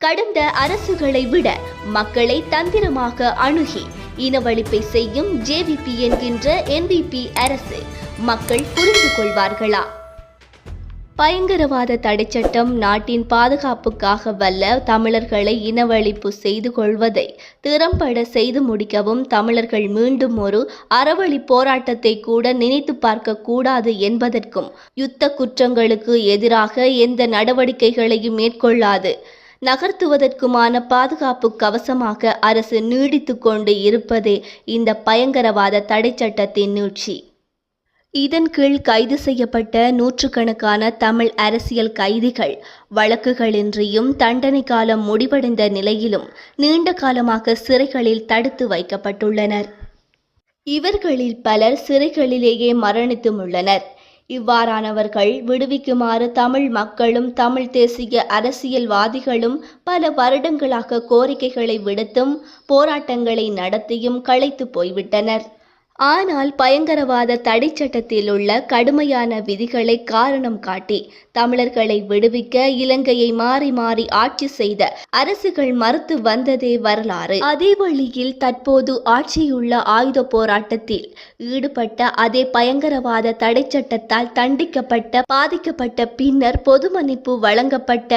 கடந்த அரசுகளை விட மக்களை தந்திரமாக அணுகி இனவழிப்பை செய்யும் ஜேவிபி என்கின்ற என்பிபி அரசு மக்கள் புரிந்து கொள்வார்களா? பயங்கரவாத தடைச்சட்டம் நாட்டின் பாதுகாப்புக்காக வல்ல தமிழர்களை இனவழிப்பு செய்து கொள்வதை திறம்பட செய்து முடிக்கவும் தமிழர்கள் மீண்டும் ஒரு அறவழி போராட்டத்தை கூட நினைத்து பார்க்க கூடாது என்பதற்கும் யுத்த குற்றங்களுக்கு எதிராக எந்த நடவடிக்கைகளையும் மேற்கொள்ளாது. நகர்த்துவதற்குமான பாதுகாப்பு கவசமாக அரசு நீடித்து கொண்டு இருப்பதே இந்த பயங்கரவாத தடைச்சட்டத்தின் நீட்சி. இதன் கீழ் கைது செய்யப்பட்ட நூற்றுக்கணக்கான தமிழ் அரசியல் கைதிகள் வழக்குகளின்றியும் தண்டனை காலம் முடிவடைந்த நிலையிலும் நீண்ட காலமாக சிறைகளில் தடுத்து வைக்கப்பட்டுள்ளனர். இவர்களில் பலர் சிறைகளிலேயே மரணித்தும் உள்ளனர். இவ்வாறானவர்கள் விடுவிக்குமாறு தமிழ் மக்களும் தமிழ் தேசிய அரசியல்வாதிகளும் பல வருடங்களாக கோரிக்கைகளை விடுத்தும் போராட்டங்களை நடத்தியும் களைத்து போய்விட்டனர். ஆனால் பயங்கரவாத தடை சட்டத்தில் உள்ள கடுமையான விதிகளை காரணம் காட்டி தமிழர்களை விடுவிக்க இலங்கையை மாறி மாறி ஆட்சி செய்த அரசுகள் மறுத்து வந்ததே வரலாறு. அதே வழியில் தற்போது ஆட்சியுள்ள ஆயுத போராட்டத்தில் ஈடுபட்ட அதே பயங்கரவாத தடை சட்டத்தால் தண்டிக்கப்பட்ட பாதிக்கப்பட்ட பின்னர் பொது மன்னிப்பு வழங்கப்பட்ட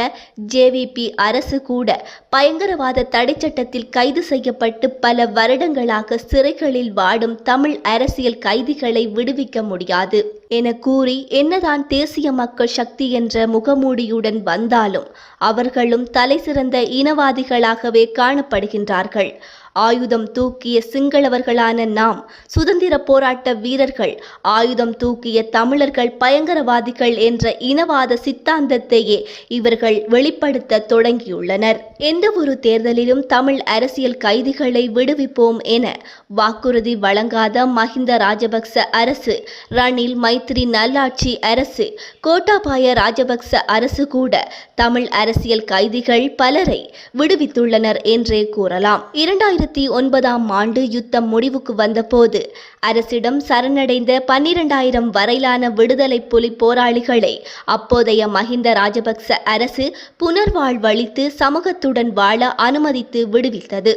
ஜேவிபி அரசு கூட பயங்கரவாத தடை சட்டத்தில் கைது செய்யப்பட்டு பல வருடங்களாக சிறைகளில் வாடும் தமிழ் அரசியல் கைதிகளை விடுவிக்க முடியாது என கூறி என்னதான் தேசிய மக்கள் சக்தி என்ற முகமூடியுடன் வந்தாலும் அவர்களும் தலைசிறந்த இனவாதிகளாகவே காணப்படுகின்றார்கள். ஆயுதம் தூக்கிய சிங்களவர்களான நாம் சுதந்திர போராட்ட வீரர்கள் ஆயுதம் தூக்கிய தமிழர்கள் பயங்கரவாதிகள் என்ற இனவாத சித்தாந்தத்தையே இவர்கள் வெளிப்படுத்த தொடங்கியுள்ளனர். எந்த ஒரு தேர்தலிலும் தமிழ் அரசியல் கைதிகளை விடுவிப்போம் என வாக்குறுதி வழங்காத மஹிந்த ராஜபக்ச அரசு ரணில் மைத்திரி நல்லாட்சி அரசு கோட்டாபாய ராஜபக்ச அரசு கூட தமிழ் அரசியல் கைதிகள் பலரை விடுவித்துள்ளனர் என்றே கூறலாம். இரண்டாயிரம் இரண்டாயிரத்தி ஒன்பதாம் ஆண்டு யுத்தம் முடிவுக்கு வந்தபோது அரசிடம் சரணடைந்த பன்னிரண்டாயிரம் வரையிலான விடுதலை புலி போராளிகளை அப்போதைய மஹிந்த ராஜபக்ச அரசு புனர்வாழ்வளித்து சமூகத்துடன் வாழ அனுமதித்து விடுவித்தது.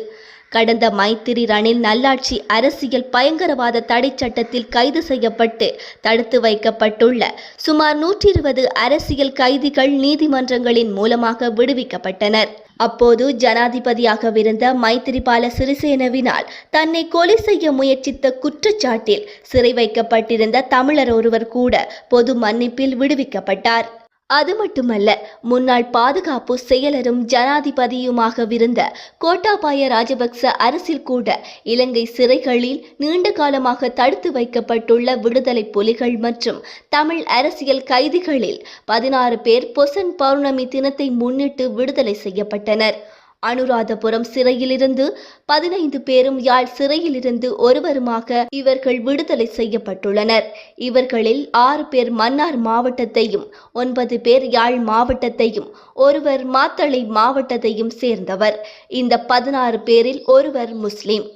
கடந்த மைத்திரி ரணில் நல்லாட்சி அரசியல் பயங்கரவாத தடை சட்டத்தில் கைது செய்யப்பட்டு தடுத்து வைக்கப்பட்டுள்ள சுமார் நூற்றி இருபது அரசியல் கைதிகள் நீதிமன்றங்களின் மூலமாக விடுவிக்கப்பட்டனர். அப்போது ஜனாதிபதியாகவிருந்த மைத்திரிபால சிறிசேனவினால் தன்னை கொலை செய்ய முயற்சித்த குற்றச்சாட்டில் சிறை வைக்கப்பட்டிருந்த தமிழர் ஒருவர் கூட பொது மன்னிப்பில் விடுவிக்கப்பட்டார். அது மட்டுமல்ல முன்னாள் பாதுகாப்பு செயலரும் ஜனாதிபதியுமாகவிருந்த கோட்டாபாய ராஜபக்ச அரசில் கூட இலங்கை சிறைகளில் நீண்ட காலமாக தடுத்து வைக்கப்பட்டுள்ள விடுதலை புலிகள் மற்றும் தமிழ் அரசியல் கைதிகளில் பதினாறு பேர் பொசன் பௌர்ணமி தினத்தை முன்னிட்டு விடுதலை செய்யப்பட்டனர். அனுராதபுரம் சிறையிலிருந்து பதினைந்து பேரும் யாழ் சிறையிலிருந்து ஒருவருமாக இவர்கள் விடுதலை செய்யப்பட்டுள்ளனர். இவர்களில் ஆறு பேர் மன்னார் மாவட்டத்தையும் ஒன்பது பேர் யாழ் மாவட்டத்தையும் ஒருவர் மாத்தளை மாவட்டத்தையும் சேர்ந்தவர். இந்த பதினாறு பேரில் ஒருவர் முஸ்லிம்.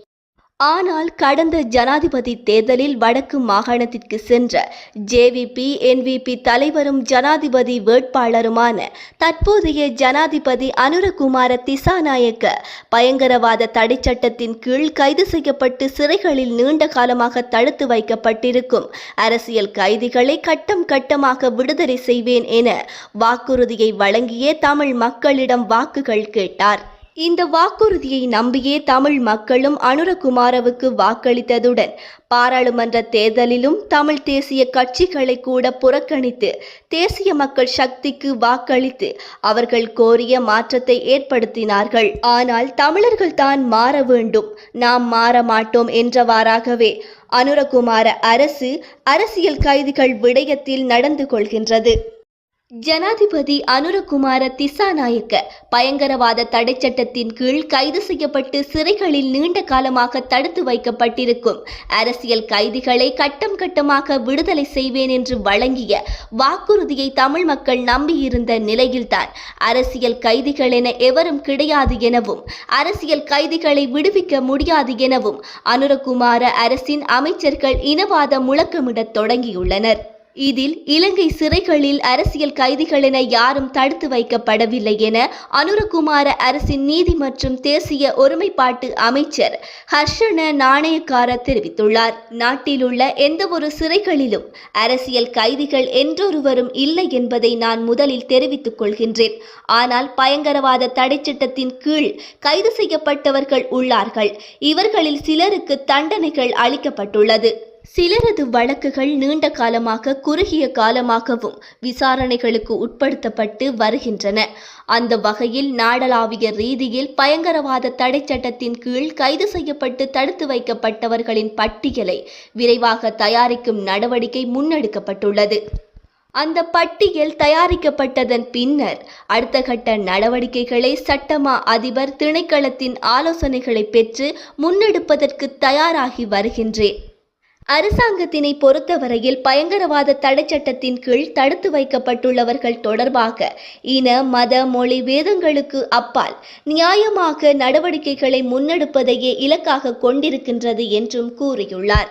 ஆனால் கடந்த ஜனாதிபதி தேர்தலில் வடக்கு மாகாணத்திற்கு சென்ற ஜேவிபி என்விபி தலைவரும் ஜனாதிபதி வேட்பாளருமான தற்போதைய ஜனாதிபதி அனுரகுமார திசாநாயக்க பயங்கரவாத தடை சட்டத்தின் கீழ் கைது செய்யப்பட்டு சிறைகளில் நீண்ட காலமாக தடுத்து வைக்கப்பட்டிருக்கும். அரசியல் கைதிகளை கட்டம் கட்டமாக விடுதலை செய்வேன் என வாக்குறுதியை வழங்கிய தமிழ் மக்களிடம் வாக்குகள் கேட்டார். இந்த வாக்குறுதியை நம்பியே தமிழ் மக்களும் அனுரகுமாரவுக்கு வாக்களித்ததுடன் பாராளுமன்ற தேர்தலிலும் தமிழ் தேசிய கட்சிகளை கூட புறக்கணித்து தேசிய மக்கள் சக்திக்கு வாக்களித்து அவர்கள் கோரிய மாற்றத்தை ஏற்படுத்தினார்கள். ஆனால் தமிழர்கள் தான் மாற வேண்டும் நாம் மாற மாட்டோம் என்றவாறாகவே அனுரகுமார அரசு அரசியல் கைதிகள் விடயத்தில் நடந்து கொள்கின்றது. ஜனாதிபதி அனுரகுமார திசாநாயக்க பயங்கரவாத தடை சட்டத்தின் கீழ் கைது செய்யப்பட்டு சிறைகளில் நீண்ட காலமாக தடுத்து வைக்கப்பட்டிருக்கும். அரசியல் கைதிகளை கட்டம் கட்டமாக விடுதலை செய்வேன் என்று வழங்கிய வாக்குறுதியை தமிழ் மக்கள் நம்பியிருந்த நிலையில்தான். அரசியல் கைதிகள் என எவரும் கிடையாது எனவும் அரசியல் கைதிகளை விடுவிக்க முடியாது எனவும் அனுரகுமார அரசின் அமைச்சர்கள் இனவாத முழக்கமிடத் தொடங்கியுள்ளனர். இதில் இலங்கை சிறைகளில் அரசியல் கைதிகள் என யாரும் தடுத்து வைக்கப்படவில்லை என அனுரகுமார அரசின் நீதி மற்றும் தேசிய ஒருமைப்பாட்டு அமைச்சர் ஹர்ஷன நாணயக்கார தெரிவித்துள்ளார். நாட்டில் உள்ள எந்தவொரு சிறைகளிலும் அரசியல் கைதிகள் என்றொருவரும் இல்லை என்பதை நான் முதலில் தெரிவித்துக் கொள்கின்றேன். ஆனால் பயங்கரவாத தடைச்சட்டத்தின் கீழ் கைது செய்யப்பட்டவர்கள் உள்ளார்கள். இவர்களில் சிலருக்கு தண்டனைகள் அளிக்கப்பட்டுள்ளது. சிலரது வழக்குகள் நீண்ட காலமாக குறுகிய காலமாகவும் விசாரணைகளுக்கு உட்படுத்தப்பட்டு வருகின்றன. அந்த வகையில் நாடளாவிய ரீதியில் பயங்கரவாத தடை சட்டத்தின் கீழ் கைது செய்யப்பட்டு தடுத்து வைக்கப்பட்டவர்களின் பட்டியலை விரைவாக தயாரிக்கும் நடவடிக்கை முன்னெடுக்கப்பட்டுள்ளது. அந்த பட்டியல் தயாரிக்கப்பட்டதன் பின்னர் அடுத்த கட்ட நடவடிக்கைகளை சட்டமா அதிபர் திணைக்களத்தின் ஆலோசனைகளை பெற்று முன்னெடுப்பதற்கு தயாராகி வருகின்றேன். அரசாங்கத்தினை பொறுத்தவரையில் பயங்கரவாத தடைச்சட்டத்தின் கீழ் தடுத்து வைக்கப்பட்டுள்ளவர்கள் தொடர்பாக இன மத மொழி வேதங்களுக்கு அப்பால் நியாயமாக நடவடிக்கைகளை முன்னெடுப்பதையே இலக்காக கொண்டிருக்கின்றது என்றும் கூறியுள்ளார்.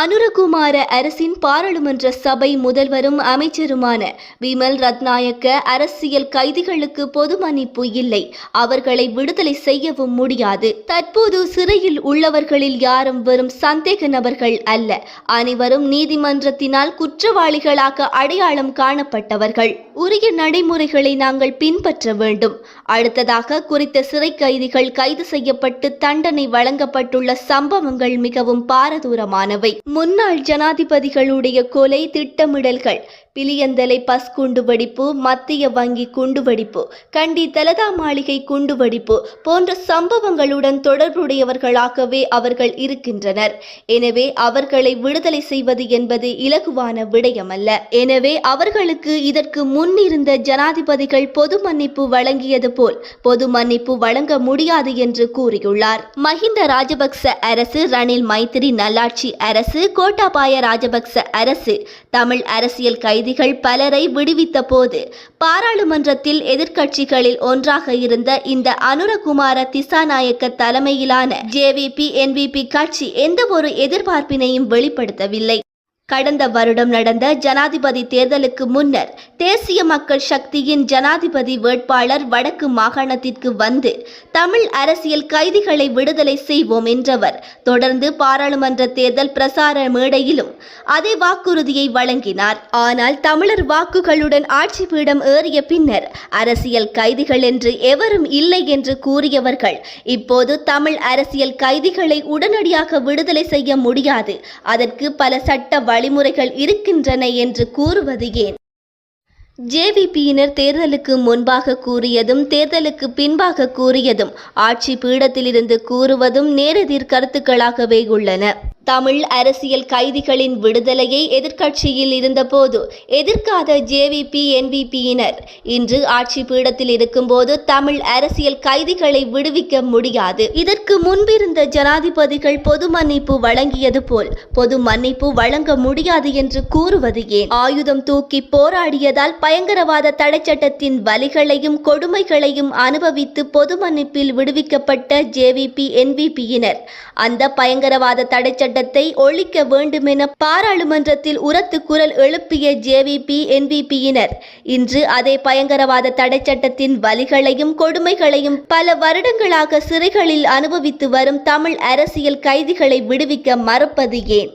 அனுரகுமார அரசின் பாராளுமன்ற சபை முதல்வரும் அமைச்சருமான விமல் ரத்நாயக்க அரசியல் கைதிகளுக்கு பொது மன்னிப்பு இல்லை. அவர்களை விடுதலை செய்யவும் முடியாது. தற்போது சிறையில் உள்ளவர்களில் யாரும் வெறும் சந்தேக நபர்கள் அல்ல. அனைவரும் நீதிமன்றத்தினால் குற்றவாளிகளாக அடையாளம் காணப்பட்டவர்கள். உரிய நடைமுறைகளை நாங்கள் பின்பற்ற வேண்டும். அடுத்ததாக குறித்த சிறை கைதிகள் கைது செய்யப்பட்டு தண்டனை வழங்கப்பட்டுள்ள சம்பவங்கள் மிகவும் பாரதூரமானவை. முன்னாள் ஜனாதிபதிகளுடைய கொலை திட்டமிடல்கள் பிலியந்தலை பஸ் குண்டுவெடிப்பு மத்திய வங்கி குண்டுவெடிப்பு கண்டி தலதா மாளிகை குண்டுவெடிப்பு போன்ற சம்பவங்களுடன் தொடர்புடையவர்களாகவே அவர்கள் இருக்கின்றனர். எனவே அவர்களை விடுதலை செய்வது என்பது இலகுவான விடயமல்ல. எனவே அவர்களுக்கு இதற்கு முன்னிருந்த ஜனாதிபதிகள் பொது மன்னிப்பு வழங்கியது போல் பொது மன்னிப்பு வழங்க முடியாது என்று கூறியுள்ளார். மஹிந்த ராஜபக்ச அரசு ரணில் மைத்திரி நல்லாட்சி அரசு கோட்டாபாய ராஜபக்ச அரசு தமிழ் அரசியல் கைது கைதிகள் பலரை விடுவித்த போது பாராளுமன்றத்தில் எதிர்க்கட்சிகளில் ஒன்றாக இருந்த இந்த அனுரகுமார திசாநாயக்க தலைமையிலான ஜேவிபி என்பிபி கட்சி எந்த ஒரு எதிர்பார்ப்பினையும் வெளிப்படுத்தவில்லை. கடந்த வருடம் நடந்த ஜனாதிபதி தேர்தலுக்கு முன்னர் தேசிய மக்கள் சக்தியின் ஜனாதிபதி வேட்பாளர் வடக்கு மாகாணத்திற்கு வந்து தமிழ் அரசியல் கைதிகளை விடுதலை செய்வோம் என்றவர். தொடர்ந்து பாராளுமன்ற தேர்தல் பிரசார மேடையிலும் அதே வாக்குறுதியை வழங்கினார். ஆனால் தமிழர் வாக்குகளுடன் ஆட்சி பீடம் ஏறிய பின்னர் அரசியல் கைதிகள் என்று எவரும் இல்லை என்று கூறியவர்கள் இப்போது தமிழ் அரசியல் கைதிகளை உடனடியாக விடுதலை செய்ய முடியாது. அதற்கு பல சட்ட வழிமுறைகள் இருக்கின்றன என்று கூறுவது ஏன்? ஜேவிபியினர் தேர்தலுக்கு முன்பாக கூறியதும் தேர்தலுக்கு பின்பாக கூறியதும் ஆட்சி பீடத்திலிருந்து கூறுவதும் நேரெதிர் கருத்துக்களாகவே உள்ளன. தமிழ் அரசியல் கைதிகளின் விடுதலையை எதிர்க்கட்சியில் இருந்தபோது எதிர்க்காத ஜேவிபி என்பிபியினர் இன்று ஆட்சி பீடத்தில் இருக்கும்போது தமிழ் அரசியல் கைதிகளை விடுவிக்க முடியாது. இதற்கு முன்பிருந்த ஜனாதிபதிகள் பொது மன்னிப்பு வழங்கியது போல் பொது மன்னிப்பு வழங்க முடியாது என்று கூறுவது ஏன்? ஆயுதம் தூக்கி போராடியதால் பயங்கரவாத தடைச்சட்டத்தின் வலிகளையும் கொடுமைகளையும் அனுபவித்து பொது மன்னிப்பில் விடுவிக்கப்பட்ட ஜேவிபி என்பிபியினர் அந்த பயங்கரவாத தடைச்சட்ட தடைச்சட்டத்தை ஒழிக்க வேண்டுமென பாராளுமன்றத்தில் உரத்து குரல் எழுப்பிய ஜேவிபி என்பிபியினர் இன்று அதே பயங்கரவாத தடை சட்டத்தின் வலிகளையும் கொடுமைகளையும் பல வருடங்களாக சிறைகளில் அனுபவித்து வரும் தமிழ் அரசியல் கைதிகளை விடுவிக்க மறுப்பது ஏன்?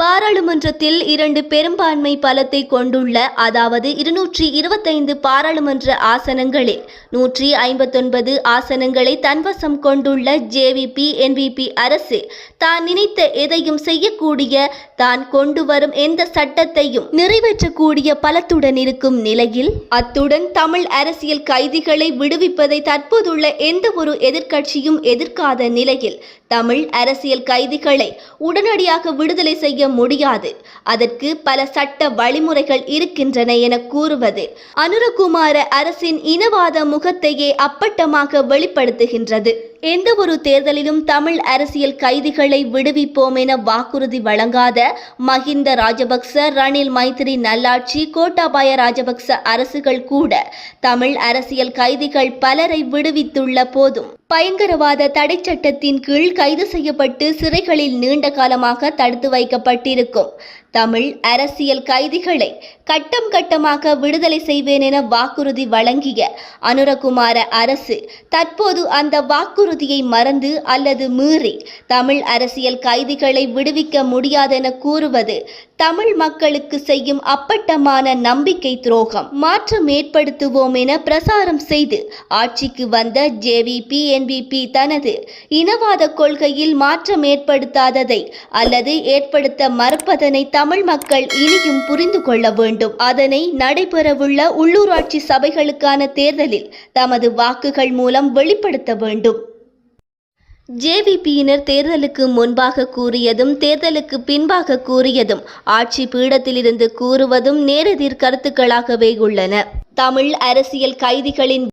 பாராளுமன்றத்தில் இரண்டு பெரும்பான்மை பலத்தை கொண்டுள்ள அதாவது இருநூற்றி இருபத்தைந்து பாராளுமன்ற ஆசனங்களில் நூற்றி ஐம்பத்தொன்பது ஆசனங்களை தன்வசம் கொண்டுள்ள ஜேவிபி என்பிபி அரசு தான் நினைத்த எதையும் செய்யக்கூடிய தான் கொண்டு வரும் எந்த சட்டத்தையும் நிறைவேற்றக்கூடிய பலத்துடன் இருக்கும் நிலையில் அத்துடன் தமிழ் அரசியல் கைதிகளை விடுவிப்பதை தற்போதுள்ள எந்த ஒரு எதிர்க்கட்சியும் எதிர்க்காத நிலையில் தமிழ் அரசியல் கைதிகளை உடனடியாக விடுதலை செய்ய முடியாது. அதற்கு பல சட்ட வழிமுறைகள் இருக்கின்றன என கூறுவது அனுரகுமார அரசின் இனவாத முகத்தையே அப்பட்டமாக வெளிப்படுத்துகின்றது. எந்த ஒரு தேர்தலிலும் தமிழ் அரசியல் கைதிகளை விடுவிப்போம் என வாக்குறுதி வழங்காத மஹிந்த ராஜபக்ச ரணில் மைத்திரி நல்லாட்சி கோட்டாபாய ராஜபக்ச அரசுகள் கூட தமிழ் அரசியல் கைதிகள் பலரை விடுவித்துள்ள போதும். பயங்கரவாத தடை சட்டத்தின் கீழ் கைது செய்யப்பட்டு சிறைகளில் நீண்ட காலமாக தடுத்து வைக்கப்பட்டிருக்கும். தமிழ் அரசியல் கைதிகளை கட்டம் கட்டமாக விடுதலை செய்வேன் என வாக்குறுதி வழங்கிய அனுரகுமார அரசு தற்போது அந்த வாக்குறுதியை மறந்து அல்லது மீறி தமிழ் அரசியல் கைதிகளை விடுவிக்க முடியாதென கூறுவது தமிழ் மக்களுக்கு செய்யும் அப்பட்டமான நம்பிக்கை துரோகம். மாற்றம் ஏற்படுத்துவோம் என பிரசாரம் செய்து ஆட்சிக்கு வந்த ஜேவிபி என்பிபி தனது இனவாத கொள்கையில் மாற்றம் ஏற்படுத்தாததை அல்லது ஏற்படுத்த மறுப்பதனை தமிழ் மக்கள் இனியும் புரிந்து கொள்ள வேண்டும். அதனை நடைபெறவுள்ள உள்ளூராட்சி சபைகளுக்கான தேர்தலில் தமது வாக்குகள் மூலம் வெளிப்படுத்த வேண்டும். ஜேவிபியினர் தேர்தலுக்கு முன்பாக கூறியதும் தேர்தலுக்கு பின்பாக கூறியதும் ஆட்சி பீடத்திலிருந்து கூறுவதும் நேரெதிர் கருத்துக்களாகவே உள்ளன. தமிழ் அரசியல் கைதிகளின்